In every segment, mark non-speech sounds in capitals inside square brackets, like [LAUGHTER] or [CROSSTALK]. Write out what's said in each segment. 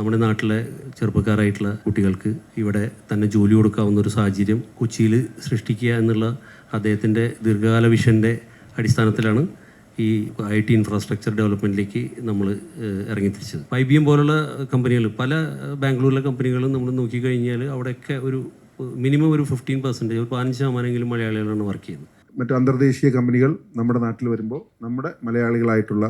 നമ്മുടെ നാട്ടിലെ ചെറുപ്പക്കാരായിട്ടുള്ള കുട്ടികൾക്ക് ഇവിടെ തന്നെ ജോലി കൊടുക്കാവുന്ന ഒരു സാഹചര്യം കൊച്ചിയിൽ സൃഷ്ടിക്കുക എന്നുള്ള അദ്ദേഹത്തിന്റെ ദീർഘകാല വിഷന്റെ അടിസ്ഥാനത്തിലാണ് ഈ ഐ ടി ഇൻഫ്രാസ്ട്രക്ചർ ഡെവലപ്മെന്റിലേക്ക് നമ്മൾ ഇറങ്ങിത്തിരിച്ചത്. ഐ ബി എം പോലുള്ള കമ്പനികൾ പല ബാംഗ്ലൂരിലെ കമ്പനികളും നമ്മൾ നോക്കിക്കഴിഞ്ഞാൽ അവിടെയൊക്കെ ഒരു മിനിമം ഒരു ഫിഫ്റ്റീൻ പെർസെന്റേജ് ഒരു പതിനഞ്ച് ശതമാനമെങ്കിലും മലയാളികളാണ് വർക്ക് ചെയ്യുന്നത്. മറ്റു അന്തർദേശീയ കമ്പനികൾ നമ്മുടെ നാട്ടിൽ വരുമ്പോൾ നമ്മുടെ മലയാളികളായിട്ടുള്ള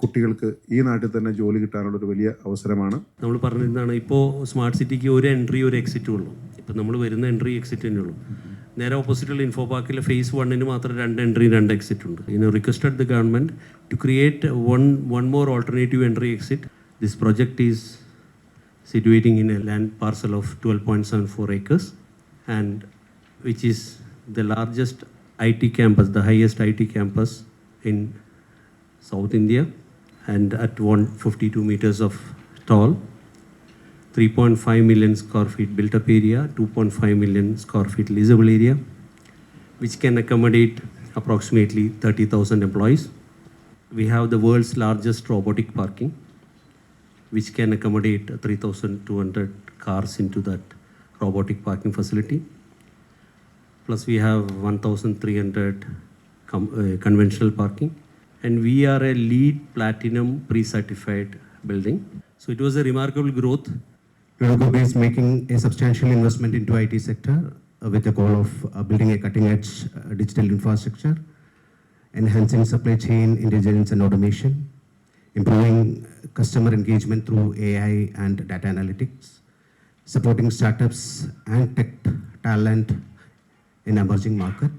കുട്ടികൾക്ക് ഈ നാട്ടിൽ തന്നെ ജോലി കിട്ടാനുള്ള ഒരു വലിയ അവസരമാണ്. നമ്മൾ പറഞ്ഞിരുന്നതാണ് ഇപ്പോൾ സ്മാർട്ട് സിറ്റിക്ക് ഒരു എൻട്രി ഒരു എക്സിറ്റും ഉള്ളൂ. ഇപ്പം നമ്മൾ വരുന്ന എൻട്രി എക്സിറ്റ് തന്നെ ഉള്ളൂ. നേരെ ഓപ്പോസിറ്റുള്ള ഇൻഫോ പാർക്കിൽ ഫേസ് വണ്ണിന് മാത്രം രണ്ട് എൻട്രി രണ്ട് എക്സിറ്റ് ഉണ്ട്. In requested the government to create one one more alternative entry exit this project is situating in a land parcel of 12.74 acres and which is the largest IT campus, the highest IT campus in South India and at 152 meters of tall, 3.5 million square feet built up area, 2.5 million square feet leasable area, which can accommodate approximately 30,000 employees. We have the world's largest robotic parking which can accommodate 3,200 cars into that robotic parking facility. Plus, we have 1,300 com- uh, conventional parking. And we are a LEED Platinum pre certified building. So, it was a remarkable growth. Eurogroup is making a substantial investment into IT sector uh, with the goal of uh, building a cutting-edge uh, digital infrastructure, enhancing supply chain intelligence and automation, improving customer engagement through AI and data analytics, supporting startups and tech talent in emerging market,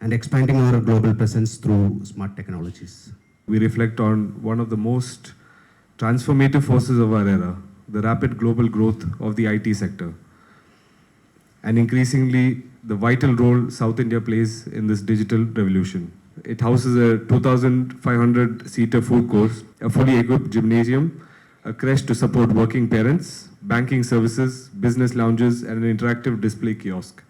and expanding our global presence through smart technologies. we reflect on one of the most transformative forces of our era, the rapid global growth of the IT sector, and increasingly the vital role South India plays in this digital revolution. It houses a 2,500 seater food court, a fully equipped gymnasium, a creche to support working parents, banking services, business lounges, and an interactive display kiosk.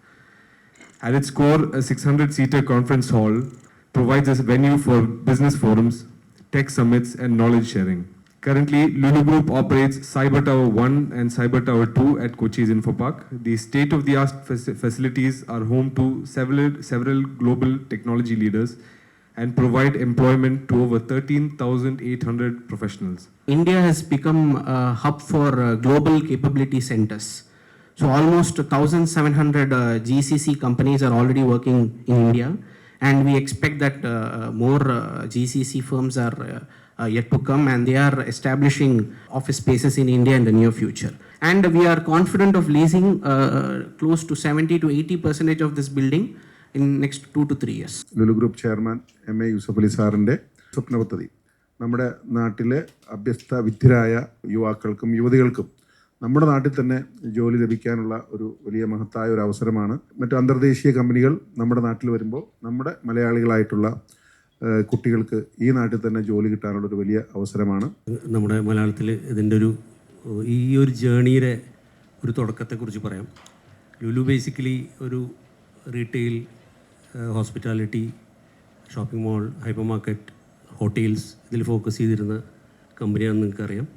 At its core, a 600 seater conference hall provides a venue for business forums, tech summits, and knowledge sharing. Currently, Lulu Group operates Cyber Tower 1 and Cyber Tower 2 at Kochi's Info Park. The state of the art facilities are home to several, several global technology leaders and provide employment to over 13,800 professionals. India has become a hub for uh, global capability centers. So almost 1,700 uh, GCC companies are already working in India, and we expect that uh, more uh, GCC firms are uh, uh, yet to come, and they are establishing office spaces in India in the near future. And we are confident of leasing uh, close to 70 to 80 percentage of this building in next two to three years. Lulu Group Chairman M A Yusuff Ali സാറിന്റെ സ്വപ്ന പദ്ധതി നമ്മുടെ നാട്ടിലെ അഭ്യസ്ത വിദ്യരായ യുവാക്കൾക്കും യുവതികൾക്കും നമ്മുടെ നാട്ടിൽ തന്നെ ജോലി ലഭിക്കാനുള്ള ഒരു വലിയ മഹത്തായ ഒരു അവസരമാണ്. മറ്റു അന്തർദേശീയ കമ്പനികൾ നമ്മുടെ നാട്ടിൽ വരുമ്പോൾ നമ്മുടെ മലയാളികളായിട്ടുള്ള കുട്ടികൾക്ക് ഈ നാട്ടിൽ തന്നെ ജോലി കിട്ടാനുള്ള ഒരു വലിയ അവസരമാണ്. നമ്മുടെ മലയാളത്തിൽ ഇതിന്റെ ഒരു ഈ ഒരു ജേണിയുടെ ഒരു തുടക്കത്തെക്കുറിച്ച് പറയാം. ലുലു ബേസിക്കലി ഒരു retail hospitality shopping mall hypermarket hotels ഇതിൽ ഫോക്കസ് ചെയ്തിരുന്ന കമ്പനിയാണെന്ന് നിങ്ങൾക്കറിയാം.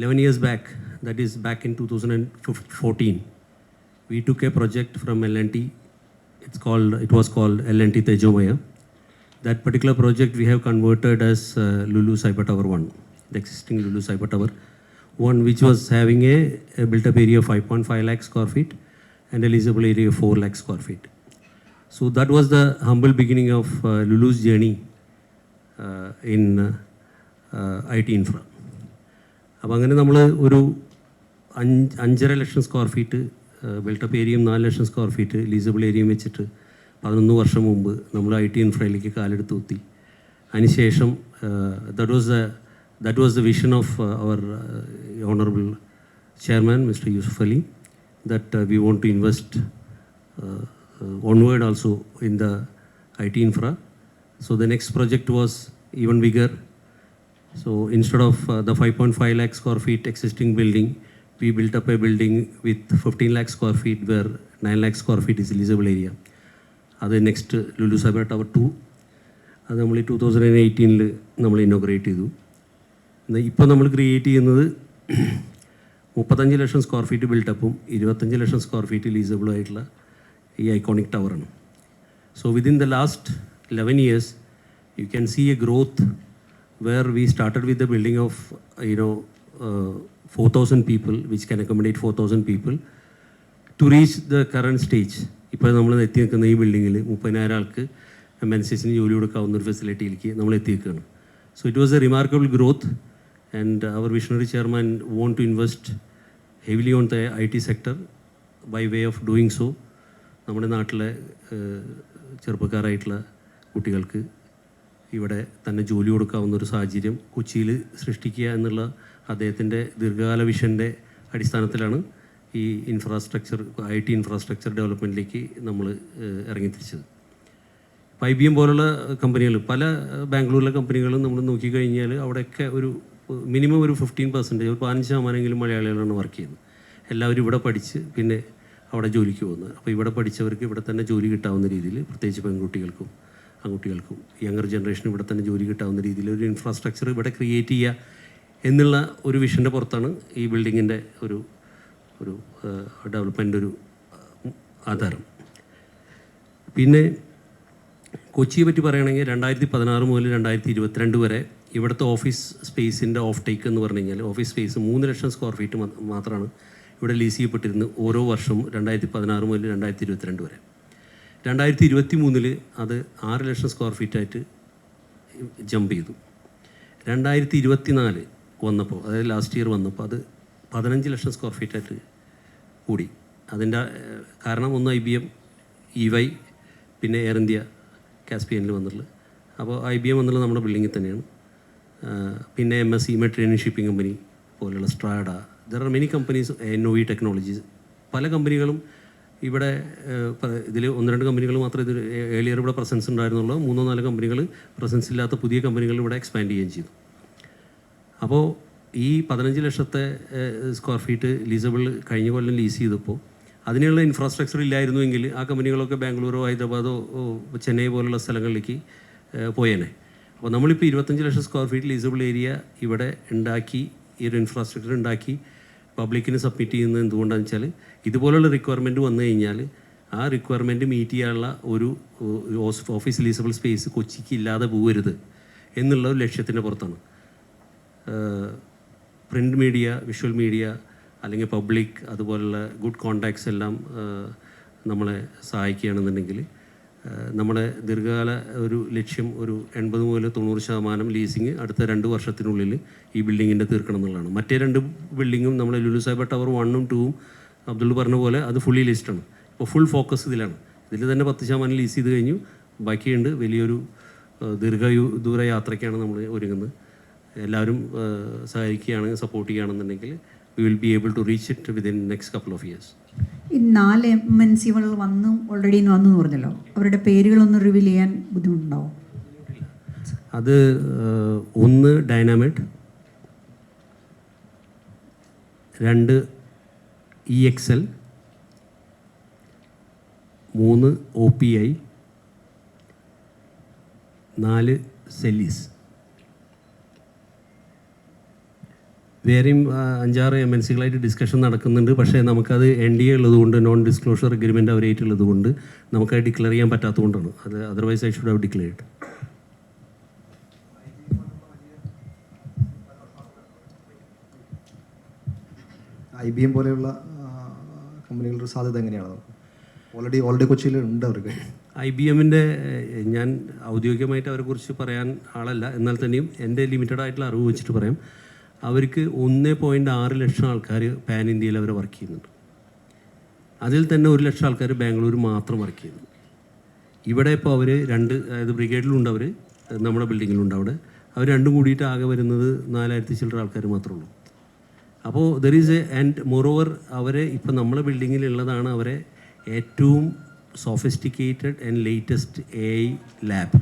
11 years back, that is back in 2014, we took a project from L&T. It's called, it was called L&T Tejomaya. That particular project we have converted as uh, Lulu Cyber Tower 1, the existing Lulu Cyber Tower 1, which was having a, a built-up area of 5.5 lakh square feet and eligible area of 4 lakh square feet. So that was the humble beginning of uh, Lulu's journey uh, in uh, IT infra. അപ്പോൾ അങ്ങനെ നമ്മൾ ഒരു അഞ്ച് അഞ്ചര ലക്ഷം square feet built-up ഏരിയയും നാല് ലക്ഷം square feet ലീസബിൾ ഏരിയയും വെച്ചിട്ട് പതിനൊന്ന് വർഷം മുമ്പ് നമ്മൾ ഐ ടി ഇൻഫ്രയിലേക്ക് കാലെടുത്ത് കുത്തി അതിനുശേഷം that was the that was the vision of our honourable chairman mister Yusuf Ali that we want to invest onward also in the IT infra so the next project was even bigger. So instead of uh, the 5.5 lakh square feet existing building, we built up a building with 15 lakh square feet where 9 lakh square feet is leasable area. അത് next Lulu cyber tower two അത് നമ്മൾ ഈ two thousand എയ്റ്റീനിൽ നമ്മൾ inaugurate ചെയ്തു. ഇപ്പോൾ നമ്മൾ create ചെയ്യുന്നത് [COUGHS] മുപ്പത്തഞ്ച് ലക്ഷം സ്ക്വയർ ഫീറ്റ് ബിൽട്ടപ്പും ഇരുപത്തഞ്ച് ലക്ഷം സ്ക്വയർ ഫീറ്റ് ലീസബിളും ആയിട്ടുള്ള ഈ iconic ടവറാണ് so within the last eleven years you can see a growth where we started with the building of you know four thousand people which can accommodate four thousand people to reach the current stage ഇപ്പോൾ നമ്മൾ എത്തി നിൽക്കുന്ന ഈ ബിൽഡിങ്ങിൽ മുപ്പതിനായിരം ആൾക്ക് M N സിസിന് ജോലി കൊടുക്കാവുന്ന ഒരു ഫെസിലിറ്റിയിലേക്ക് നമ്മൾ എത്തിയിരിക്കുകയാണ് so it was a remarkable growth and our visionary chairman want to invest heavily on the I T sector by way of doing so നമ്മുടെ നാട്ടിലെ ചെറുപ്പക്കാരായിട്ടുള്ള കുട്ടികൾക്ക് ഇവിടെ തന്നെ ജോലി കൊടുക്കാവുന്ന ഒരു സാഹചര്യം കൊച്ചിയിൽ സൃഷ്ടിക്കുക എന്നുള്ള അദ്ദേഹത്തിന്റെ ദീർഘകാല വിഷന്റെ അടിസ്ഥാനത്തിലാണ് ഈ ഇൻഫ്രാസ്ട്രക്ചർ ഐ ടി ഇൻഫ്രാസ്ട്രക്ചർ ഡെവലപ്മെന്റിലേക്ക് നമ്മൾ ഇറങ്ങിത്തിരിച്ചത്. ഐ ബി എം പോലുള്ള കമ്പനികൾ പല ബാംഗ്ലൂരിലെ കമ്പനികളും നമ്മൾ നോക്കിക്കഴിഞ്ഞാൽ അവിടെയൊക്കെ ഒരു മിനിമം ഒരു ഫിഫ്റ്റീൻ പെർസെന്റേജ് ഒരു പതിനഞ്ച് ശതമാനമെങ്കിലും മലയാളികളാണ് വർക്ക് ചെയ്യുന്നത്. എല്ലാവരും ഇവിടെ പഠിച്ച് പിന്നെ അവിടെ ജോലിക്ക് പോകുന്നത്. അപ്പോൾ ഇവിടെ പഠിച്ചവർക്ക് ഇവിടെ തന്നെ ജോലി കിട്ടാവുന്ന രീതിയിൽ പ്രത്യേകിച്ച് പെൺകുട്ടികൾക്കും ആൺകുട്ടികൾക്കും യങ്ങർ ജനറേഷൻ ഇവിടെ തന്നെ ജോലി കിട്ടാവുന്ന രീതിയിൽ ഒരു ഇൻഫ്രാസ്ട്രക്ചർ ഇവിടെ ക്രിയേറ്റ് ചെയ്യുക എന്നുള്ള ഒരു വിഷന്റെ പുറത്താണ് ഈ ബിൽഡിങ്ങിന്റെ ഒരു ഒരു ഡെവലപ്മെന്റ് ഒരു ആധാരം. പിന്നെ കൊച്ചിയെ പറ്റി പറയുകയാണെങ്കിൽ രണ്ടായിരത്തി പതിനാറ് മുതൽ രണ്ടായിരത്തി ഇരുപത്തിരണ്ട് വരെ ഇവിടുത്തെ ഓഫീസ് സ്പേസിന്റെ ഓഫ് ടേക്ക് എന്ന് പറഞ്ഞു കഴിഞ്ഞാൽ ഓഫീസ് സ്പേസ് മൂന്ന് ലക്ഷം സ്ക്വയർ ഫീറ്റ് മാത്രമാണ് ഇവിടെ ലീസ് ചെയ്യപ്പെട്ടിരുന്നത് ഓരോ വർഷവും രണ്ടായിരത്തി പതിനാറ് മുതൽ രണ്ടായിരത്തി ഇരുപത്തിരണ്ട് വരെ. രണ്ടായിരത്തി ഇരുപത്തി മൂന്നിൽ അത് ആറ് ലക്ഷം സ്ക്വയർ ഫീറ്റായിട്ട് ജമ്പ് ചെയ്തു. രണ്ടായിരത്തി ഇരുപത്തി നാല് വന്നപ്പോൾ അതായത് ലാസ്റ്റ് ഇയർ വന്നപ്പോൾ അത് പതിനഞ്ച് ലക്ഷം സ്ക്വയർ ഫീറ്റായിട്ട് കൂടി. അതിന്റെ കാരണം ഒന്ന് I B M E Y പിന്നെ എയർ ഇന്ത്യ കാസ്പിയനിൽ വന്നിട്ടുള്ളത്. അപ്പോൾ ഐ ബി എം എന്നുള്ളത് നമ്മുടെ ബിൽഡിങ്ങിൽ തന്നെയാണ്. പിന്നെ എം എസ് സി മെട്രിയൻ ഷിപ്പിംഗ് കമ്പനി പോലെയുള്ള Strada there are many companies N O V technologies പല കമ്പനികളും ഇവിടെ ഇതിൽ ഒന്ന് രണ്ട് കമ്പനികൾ മാത്രമേ ഇത് ഏലിയർ ഇവിടെ പ്രസൻസ് ഉണ്ടായിരുന്നുള്ളൂ. മൂന്നോ നാല് കമ്പനികൾ പ്രസൻസ് ഇല്ലാത്ത പുതിയ കമ്പനികൾ ഇവിടെ എക്സ്പാൻഡ് ചെയ്യുകയും ചെയ്തു. അപ്പോൾ ഈ പതിനഞ്ച് ലക്ഷത്തെ സ്ക്വയർ ഫീറ്റ് ലീസബിൾ കഴിഞ്ഞ കൊല്ലം ലീസ് ചെയ്തപ്പോൾ അതിനുള്ള ഇൻഫ്രാസ്ട്രക്ചർ ഇല്ലായിരുന്നുവെങ്കിൽ ആ കമ്പനികളൊക്കെ ബാംഗ്ലൂരോ ഹൈദരാബാദോ ചെന്നൈ പോലുള്ള സ്ഥലങ്ങളിലേക്ക് പോയേനെ. അപ്പോൾ നമ്മളിപ്പോൾ ഇരുപത്തഞ്ച് lakh square feet leasable area ഇവിടെ ഉണ്ടാക്കി ഈ ഒരു ഇൻഫ്രാസ്ട്രക്ചർ ഉണ്ടാക്കി പബ്ലിക്കിന് സബ്മിറ്റ് ചെയ്യുന്നത് എന്തുകൊണ്ടാണെന്ന് വെച്ചാൽ ഇതുപോലുള്ള റിക്വയർമെന്റ് വന്നു കഴിഞ്ഞാൽ ആ റിക്വയർമെന്റ് മീറ്റ് ചെയ്യാനുള്ള ഒരു ഓഫീസ് ലീസബിൾ സ്പേസ് കൊച്ചിക്ക് ഇല്ലാതെ പോകരുത് എന്നുള്ള ഒരു ലക്ഷ്യത്തിന്റെ പുറത്താണ്. പ്രിന്റ് മീഡിയ വിഷ്വൽ മീഡിയ അല്ലെങ്കിൽ പബ്ലിക് അതുപോലുള്ള ഗുഡ് കോണ്ടാക്ട്സ് എല്ലാം നമ്മളെ സഹായിക്കുകയാണെന്നുണ്ടെങ്കിൽ നമ്മുടെ ദീർഘകാല ഒരു ലക്ഷ്യം ഒരു എൺപത് മുതൽ തൊണ്ണൂറ് ശതമാനം ലീസിങ് അടുത്ത രണ്ട് വർഷത്തിനുള്ളിൽ ഈ ബിൽഡിങ്ങിന്റെ തീർക്കണം എന്നുള്ളതാണ്. മറ്റേ രണ്ട് ബിൽഡിങ്ങും നമ്മുടെ ലുലു സാഹിബ ടവർ വണ്ണും ടൂവും അബ്ദുൾ പറഞ്ഞ പോലെ അത് ഫുള്ളി ലിസ്റ്റാണ് ഇപ്പോൾ ഫുൾ ഫോക്കസ് ഇതിലാണ്. ഇതിൽ തന്നെ പത്ത് ശതമാനം ലീസ് ചെയ്ത് കഴിഞ്ഞു. ബാക്കിയുണ്ട് വലിയൊരു ദീർഘ- ദൂര യാത്രയ്ക്കാണ് നമ്മൾ ഒരുങ്ങുന്നത്. എല്ലാവരും സഹായിക്കുകയാണെങ്കിൽ സപ്പോർട്ട് ചെയ്യുകയാണെന്നുണ്ടെങ്കിൽ we will be able to reach it within next couple of years ഈ നാല് എം എൻ സികൾ വന്നു ഓൾറെഡി വന്നു എന്ന് പറഞ്ഞല്ലോ. അവരുടെ പേരുകളൊന്ന് റിവീൽ ചെയ്യാൻ ബുദ്ധിമുട്ടുണ്ടാവും അത് ഒന്ന് ഡൈനാമിറ്റ് രണ്ട് ഇ എക്സ് എൽ മൂന്ന് ഒ പി ഐ നാല് സെല്ലീസ് വേറെയും അഞ്ചാറ് എം എൻ സികളായിട്ട് ഡിസ്കഷൻ നടക്കുന്നുണ്ട്. പക്ഷേ നമുക്കത് എൻ ഡി എ ഉള്ളതുകൊണ്ട് നോൺ ഡിസ്ക്ലോഷർ അഗ്രിമെന്റ് അവരായിട്ടുള്ളത് കൊണ്ട് നമുക്കത് ഡിക്ലെയർ ചെയ്യാൻ പറ്റാത്തതുകൊണ്ടാണ്. അത് otherwise I should have declared I B M പോലെയുള്ള കമ്പനികളുടെ സാധ്യത എങ്ങനെയാണ്? ഓൾറെഡി ഓൾറെഡി കൊച്ചിയിൽ ഉണ്ട് അവർക്ക്. ഐ ബി എമ്മിന്റെ ഞാൻ ഔദ്യോഗികമായിട്ട് അവരെക്കുറിച്ച് പറയാൻ ആളല്ല. എന്നാൽ തന്നെയും എന്റെ ലിമിറ്റഡ് ആയിട്ടുള്ള അറിവ് വെച്ചിട്ട് പറയാം. അവർക്ക് ഒന്ന് പോയിന്റ് ആറ് ലക്ഷം ആൾക്കാർ പാൻ ഇന്ത്യയിൽ അവർ വർക്ക് ചെയ്യുന്നുണ്ട്. അതിൽ തന്നെ ഒരു ലക്ഷം ആൾക്കാർ ബാംഗ്ലൂർ മാത്രം വർക്ക് ചെയ്യുന്നു. ഇവിടെ ഇപ്പോൾ അവർ രണ്ട് അതായത് ബ്രിഗേഡിലുണ്ട് അവർ നമ്മുടെ ബിൽഡിങ്ങിലുണ്ട് അവിടെ. അവർ രണ്ടും കൂടിയിട്ട് ആകെ വരുന്നത് നാലായിരത്തി ചില്ലറ ആൾക്കാർ മാത്രമേ ഉള്ളൂ. അപ്പോൾ there is a and moreover അവരെ ഇപ്പം നമ്മളെ ബിൽഡിങ്ങിലുള്ളതാണ് അവരെ ഏറ്റവും sophisticated and latest A I lab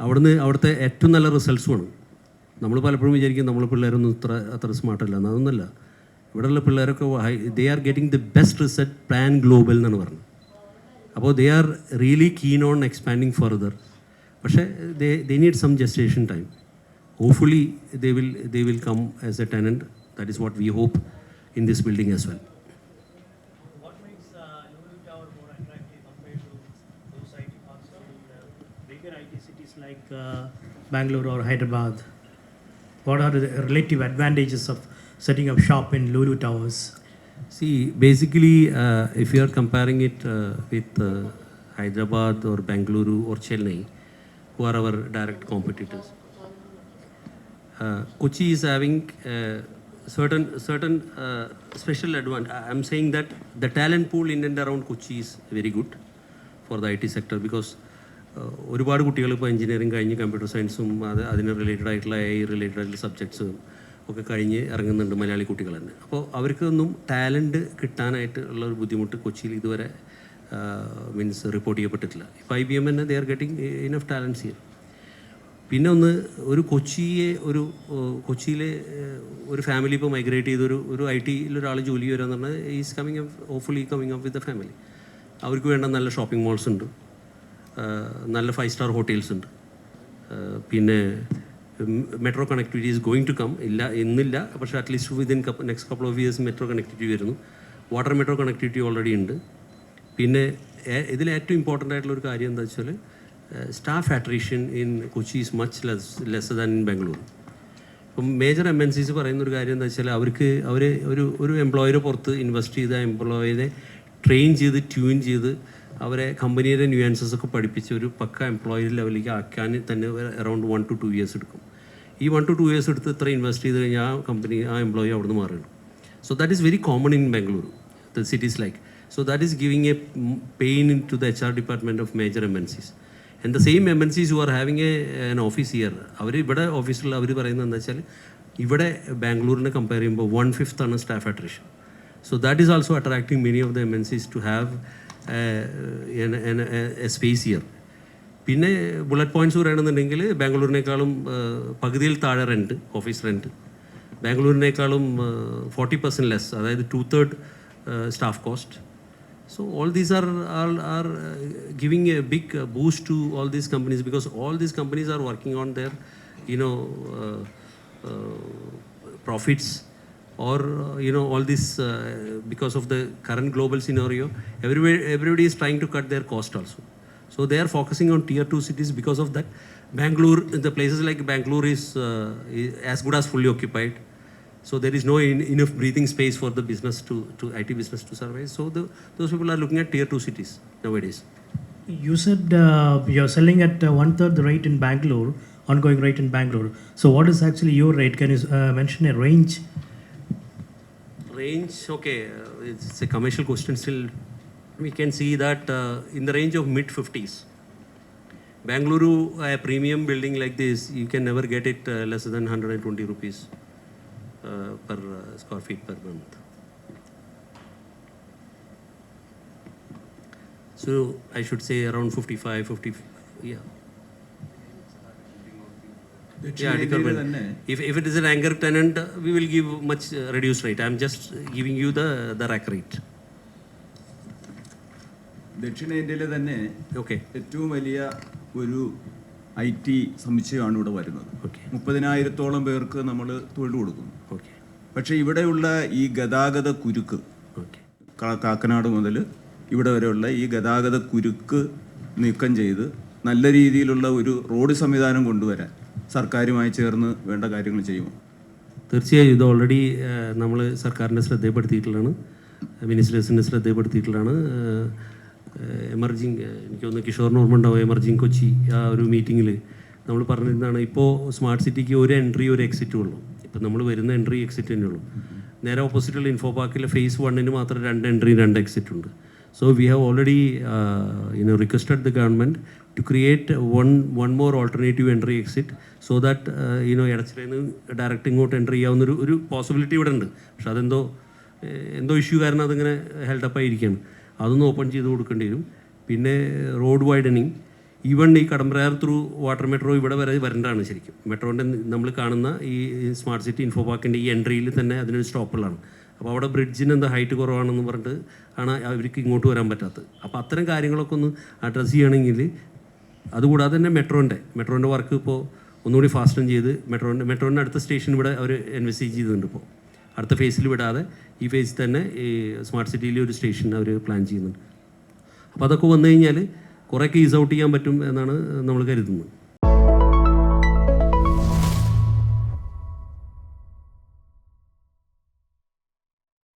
അവിടുന്ന് അവിടുത്തെ ഏറ്റവും നല്ല റിസൾട്ട്സുമാണ് നമ്മൾ പലപ്പോഴും വിചാരിക്കും നമ്മൾ പിള്ളേരൊന്നും ഇത്ര അത്ര സ്മാർട്ടല്ല എന്ന് അതൊന്നുമല്ല ഇവിടെയുള്ള പിള്ളേരൊക്കെ they are getting the best result pan global എന്നാണ് പറഞ്ഞത് അപ്പോൾ they are really keen on expanding further പക്ഷേ they they need some gestation time building as well. What makes uh, Lulu Tower more attractive compared to those parks in uh, bigger IT cities like uh, Bangalore or Hyderabad? What are the relative advantages of setting up shop in Lulu Towers? See, basically, uh, if you are comparing it uh, with uh, Hyderabad or Bangalore or Chennai, who are our direct competitors, uh, Kochi is having uh, certain certain uh, special advantage. I'm saying that the talent pool in and around Kochi is very good for the IT sector because ഒരുപാട് കുട്ടികൾ ഇപ്പോൾ engineering കഴിഞ്ഞ് computer സയൻസും അത് അതിന് related ആയിട്ടുള്ള A I related ആയിട്ടുള്ള സബ്ജക്ട്സും ഒക്കെ കഴിഞ്ഞ് ഇറങ്ങുന്നുണ്ട് മലയാളി കുട്ടികൾ തന്നെ. അപ്പോൾ അവർക്കൊന്നും ടാലന്റ് കിട്ടാനായിട്ട് ഉള്ള ഒരു ബുദ്ധിമുട്ട് കൊച്ചിയിൽ ഇതുവരെ മീൻസ് റിപ്പോർട്ട് ചെയ്യപ്പെട്ടിട്ടില്ല. ഇപ്പോൾ ഐ ബി എം തന്നെ they are getting enough talents here പിന്നെ ഒന്ന് ഒരു കൊച്ചിയെ ഒരു കൊച്ചിയിലെ ഒരു ഫാമിലി ഇപ്പോൾ മൈഗ്രേറ്റ് ചെയ്തൊരു ഒരു ഐ ടിയിൽ ഒരാൾ ജോലി വരാമെന്ന് പറഞ്ഞാൽ is coming up hopefully coming up with the family അവർക്ക് വേണ്ട നല്ല ഷോപ്പിംഗ് മോൾസ് ഉണ്ട്. നല്ല ഫൈവ് സ്റ്റാർ ഹോട്ടൽസ് ഉണ്ട്. പിന്നെ metro connectivity is going to come ഇല്ല ഇന്നില്ല പക്ഷേ at least within next couple of years metro connectivity വരുന്നു. വാട്ടർ മെട്രോ കണക്ടിവിറ്റി ഓൾറെഡി ഉണ്ട്. പിന്നെ ഇതിൽ ഏറ്റവും ഇമ്പോർട്ടന്റ് ആയിട്ടുള്ള ഒരു കാര്യം എന്താ വെച്ചാൽ staff attrition in Kochi is much less less than in Bangalore ഇപ്പം മേജർ എം എൻ സീസ് പറയുന്ന ഒരു കാര്യം എന്താ വെച്ചാൽ അവർക്ക് അവർ ഒരു ഒരു എംപ്ലോയറെ പുറത്ത് ഇൻവെസ്റ്റ് ചെയ്ത എംപ്ലോയറെ ട്രെയിൻ ചെയ്ത് ട്യൂൺ ചെയ്ത് അവരെ കമ്പനിയുടെ ന്യൂയാൻസസ് ഒക്കെ പഠിപ്പിച്ച് ഒരു പക്ക എംപ്ലോയി ലെവലിലേക്ക് ആക്കാൻ തന്നെ around one two two years എടുക്കും. ഈ വൺ ടു ടു ഇയേഴ്സ് എടുത്ത് ഇത്ര ഇൻവെസ്റ്റ് ചെയ്ത് കഴിഞ്ഞാൽ ആ കമ്പനി ആ എംപ്ലോയി അവിടെ നിന്ന് മാറുകയാണ് so that is very common in Bangalore the cities like so that is giving a pain in to the H R department of major M N Cs and the same M N Cs you are having a an office here അവർ ഇവിടെ ഓഫീസിൽ അവർ പറയുന്നത് എന്താ വെച്ചാൽ ഇവിടെ ബാംഗ്ലൂരിനെ compare ചെയ്യുമ്പോൾ one fifth ആണ് staff attrition so that is also attracting many of the M N Cs to have space here പിന്നെ ബുള്ളറ്റ് പോയിന്റ്സ് പറയുകയാണെന്നുണ്ടെങ്കിൽ ബാംഗ്ലൂരിനേക്കാളും ഏഹ്, പകുതിയിൽ താഴെ റെൻറ്റ് ഓഫീസ് റെൻറ്റ് ബാംഗ്ലൂരിനേക്കാളും ഫോർട്ടി പെർസെൻറ്റ് ലെസ് അതായത് two third staff cost So all these are are, are uh, giving a big uh, boost to all these companies because all these companies are working on their, you know, uh, uh, profits or uh, you know all this uh, because of the current global scenario. Everybody everybody is trying to cut their cost also. So they are focusing on tier two cities because of that. Bangalore, the places like Bangalore is, uh, is as good as fully occupied. So there is no in, enough breathing space for the business to, to IT business to survive. So the, those people are looking at tier two cities nowadays. You said uh, you're selling at uh, one third the rate in Bangalore, ongoing rate in Bangalore. So what is actually your rate? Can you uh, mention a range? Range, okay, it's a commercial question still. We can see that uh, in the range of mid 50s. Bangalore, a premium building like this, you can never get it uh, less than 120 rupees uh, per uh, square feet per month. So I should say around 55, 50, yeah. Yeah, requirement. If, if it is an anchor tenant, we will give much uh, reduced rate. I'm just giving you the, the rack rate. ദക്ഷിണേന്ത്യയിലെ തന്നെ Okay, ഏറ്റവും വലിയ ഒരു I T സമുച്ചയമാണ് ഇവിടെ വരുന്നത് okay, മുപ്പതിനായിരത്തോളം പേർക്ക് നമ്മൾ തൊഴിൽ കൊടുക്കുന്നു okay, പക്ഷേ ഇവിടെയുള്ള ഈ ഗതാഗത കുരുക്ക് okay. കാ- കാക്കനാട് മുതൽ ഇവിടെ വരെയുള്ള ഈ ഗതാഗത കുരുക്ക് നീക്കം ചെയ്ത് നല്ല രീതിയിലുള്ള ഒരു റോഡ് സംവിധാനം കൊണ്ടുവരാൻ സർക്കാരുമായി ചേർന്ന് വേണ്ട കാര്യങ്ങൾ ചെയ്യുമോ? തീർച്ചയായും ഇത് ഓൾറെഡി നമ്മൾ സർക്കാരിന്റെ ശ്രദ്ധയപ്പെടുത്തിയിട്ടുള്ളതാണ്. മിനിസ്റ്റേഴ്സിന്റെ ശ്രദ്ധയപ്പെടുത്തിയിട്ടുള്ളതാണ്. എമർജിങ് എനിക്ക് തോന്നുന്നു കിഷോറിന് ഓർമ്മ എമർജിങ് കൊച്ചി ആ ഒരു മീറ്റിങ്ങിൽ നമ്മൾ പറഞ്ഞിരുന്നതാണ് ഇപ്പോൾ സ്മാർട്ട് സിറ്റിക്ക് ഒരു എൻട്രി ഒരു എക്സിറ്റും ഉള്ളൂ. ഇപ്പം നമ്മൾ വരുന്ന എൻട്രി എക്സിറ്റ് തന്നെ ഉള്ളൂ നേരെ ഓപ്പോസിറ്റുള്ള ഇൻഫോ പാർക്കിലെ ഫേസ് വണ്ണിന് മാത്രം രണ്ട് എൻട്രി രണ്ട് എക്സിറ്റ് ഉണ്ട്. So we have already you know requested the government to one one one more alternative entry exit so that you know ഇടച്ചിൽ നിന്ന് ഡയറക്റ്റ് ഇങ്ങോട്ട് എന്റർ ചെയ്യാവുന്ന ഒരു ഒരു പോസിബിലിറ്റി ഇവിടെ ഉണ്ട്. പക്ഷെ അതെന്തോ എന്തോ ഇഷ്യൂ കാരണം അതിങ്ങനെ ഹെൽഡപ്പ് ആയിരിക്കുകയാണ്. അതൊന്ന് ഓപ്പൺ ചെയ്ത് കൊടുക്കേണ്ടി വരും. പിന്നെ റോഡ് വൈഡനിങ് ഈവൺ ഈ കടമ്പ്രയാർ ത്രൂ വാട്ടർ മെട്രോ ഇവിടെ വരെ വരേണ്ടതാണ് ശരിക്കും. മെട്രോന്റെ നമ്മൾ കാണുന്ന ഈ സ്മാർട്ട് സിറ്റി ഇൻഫോ പാർക്കിന്റെ ഈ എൻട്രിയിൽ തന്നെ അതിനൊരു സ്റ്റോപ്പുള്ളതാണ് അപ്പോൾ അവിടെ ബ്രിഡ്ജിന് എന്താ ഹൈറ്റ് കുറവാണെന്ന് പറഞ്ഞിട്ട് ആണ് അവർക്ക് ഇങ്ങോട്ട് വരാൻ പറ്റാത്തത്. അപ്പോൾ അത്തരം കാര്യങ്ങളൊക്കെ ഒന്ന് അഡ്രസ്സ് ചെയ്യണമെങ്കിൽ അതുകൂടാതെ തന്നെ മെട്രോന്റെ മെട്രോന്റെ വർക്ക് ഇപ്പോൾ ഒന്നുകൂടി ഫാസ്റ്റൻ ചെയ്ത് മെട്രോന്റെ മെട്രോന്റെ അടുത്ത സ്റ്റേഷൻ ഇവിടെ അവർ എൻവെസ്റ്റേജ് ചെയ്തിട്ടുണ്ട് ഇപ്പോൾ. അടുത്ത ഫേസിൽ വിടാതെ ഈ ഫേസിൽ തന്നെ ഈ സ്മാർട്ട് സിറ്റിയിൽ ഒരു സ്റ്റേഷൻ അവർ പ്ലാൻ ചെയ്യുന്നുണ്ട്. അപ്പോൾ അതൊക്കെ വന്നു കഴിഞ്ഞാൽ കുറേയൊക്കെ ഈസ് ഔട്ട് ചെയ്യാൻ പറ്റും എന്നാണ് നമ്മൾ കരുതുന്നത്.